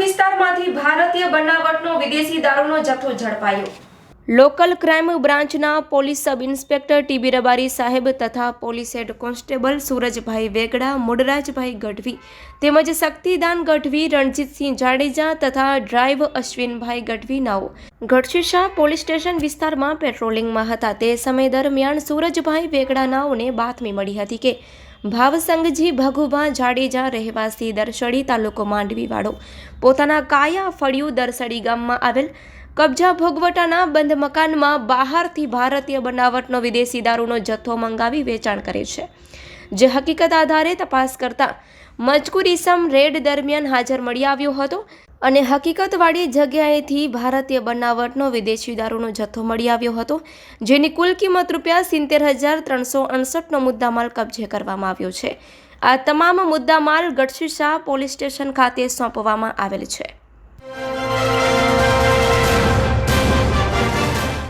વિસ્તારમાંથી ભારતીય બનાવટનો વિદેશી દારૂનો જથ્થો ઝડપાયો. લોકલ ક્રાઇમ બ્રાન્ચના police sub inspector T B Rabari સાહેબ તથા police head constable Surajbhai Vegda, Mudrajbhai Gadhvi તેમજ શક્તિદાન ગઢવી, રણજીતસિંહ જાડેજા તથા ડ્રાઈવ અશ્વિનભાઈ ગઢવી નાઓ ગઢશીશા પોલીસ સ્ટેશન વિસ્તારમાં પેટ્રોલિંગમાં હતા. તે સમય દરમિયાન સૂરજભાઈ વેગડા નાઓને બાતમી મળી હતી કે ભાવસંગજી ભગુભા જાડેજા રહેવાસી દરસડી તાલુકો માંડવીવાળો. પોતાના કાયા ફળિયું દરસડી ગામમાં આવેલ. કબજા ભોગવટાના બંધ મકાનમાં બહારથી ભારતીય બનાવટનો વિદેશી દારૂનો જથ્થો મંગાવી વેચાણ કરે છે. જે હકીકત આધારે તપાસ કરતા મજકૂર ઇસમ રેડ દરમિયાન હાજર મળી આવ્યો હતો અને હકીકતવાળી જગ્યાએથી ભારતીય બનાવટનો વિદેશી દારૂનો જથ્થો મળી આવ્યો હતો, જેની કુલ કિંમત રૂપિયા સિત્તેર હજાર ત્રણસો અડસઠનો મુદ્દામાલ કબજે કરવામાં આવ્યો છે. આ તમામ મુદ્દામાલ ગઢશીશા પોલીસ સ્ટેશન ખાતે સોંપવામાં આવેલ છે.